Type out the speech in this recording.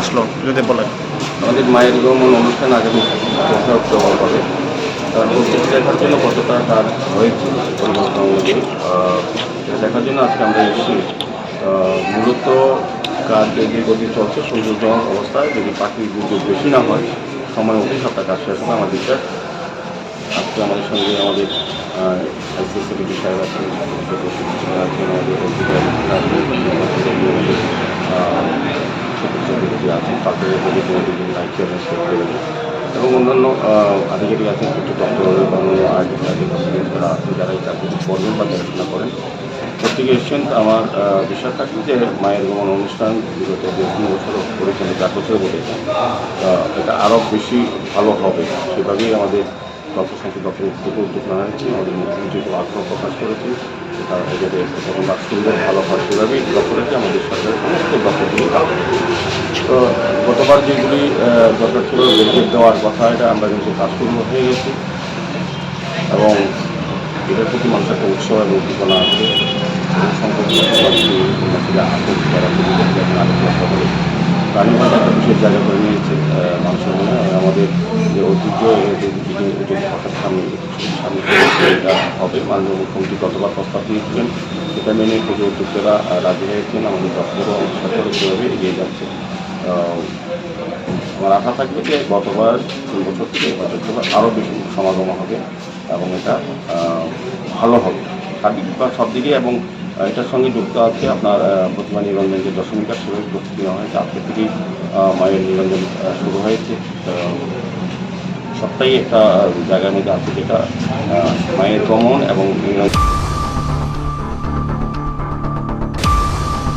আসলো, যদি বলেন। আমাদের মায়ের গমন অনুষ্ঠান আগামী চৌঠা অক্টোবর হবে। তার প্রস্তুতি দেখার জন্য কতটা কাজ হয়েছে পরিবর্তন দেখার জন্য আজকে আমরা এসেছি। মূলত কাজ যে গতি চলছে সৌন্দর্যজনক অবস্থায় যদি পাখির দুর্যোগ বেশি না হয়, সময় অতি সপ্তাহ কাজ শেষ হবে আমার বিশ্বাস আজকে আমাদের সঙ্গে আমাদের সাহেব আছেন আছেন, আমাদের সেক্রেটারি আছেন তারপরে লাইফ চেয়ারম্যান সেক্রেটারি এবং অন্যান্য আধিকারিক আছেন কিছু দপ্তর এবং আর্টিস্ট আধিকারিক যারা আছেন যারা এই কাজগুলি করবেন বা দেখাশোনা করেন, প্রত্যেকে এসছেন। আমার বিশ্বাস থাকবে যে মায়ের গমন অনুষ্ঠান বিগত দু তিন বছর করেছেন চার বছর বলেছেন। এটা আরও বেশি ভালো হবে। সেভাবেই আমাদের সংখ্যা দপ্তরের থেকে উদ্যোগ নেওয়া হয়েছে। আমাদের মুখ্যমন্ত্রী আগ্রহ প্রকাশ করেছেন। এটা যাতে সুন্দর ভালো হয় সেভাবেই দপ্তরেতে আমাদের সরকারের সমস্ত। তো গতবার যেগুলি দরকার ছিল ব্যারিকেড দেওয়ার কথা, এটা আমরা কিন্তু কাজ হয়ে গেছি। এবং এটার প্রতি মানুষের একটা উৎসাহ এবং উদ্দীপনা আছে। সকলে একটা বিশেষ জায়গা করে নিয়েছে মানুষের মনে। আমাদের যে ঐতিহ্য সামনে এটা হবে। মাননীয় মুখ্যমন্ত্রী গতবার প্রস্তাব দিয়েছিলেন সেটা মেনে পুজো উদ্যোক্তারা রাজি হয়েছেন। আমাদের দপ্তরও সেভাবে এগিয়ে যাচ্ছে। আমার আশা থাকবে যে গতবার তিন বছর থেকে এবছর আরও বেশি সমাগম হবে এবং এটা ভালো হবে। সার্বিক সব দিকে এবং এটার সঙ্গে যুক্ত আছে আপনার প্রতিমা নিরঞ্জন যে দশমিকা শুরু প্রস্তুতি নেওয়া হয়েছে আজকে থেকেই মায়ের নিরঞ্জন শুরু হয়েছে। সবটাই একটা জায়গার মধ্যে আছে যেটা মায়ের গমন এবং নিরঞ্জন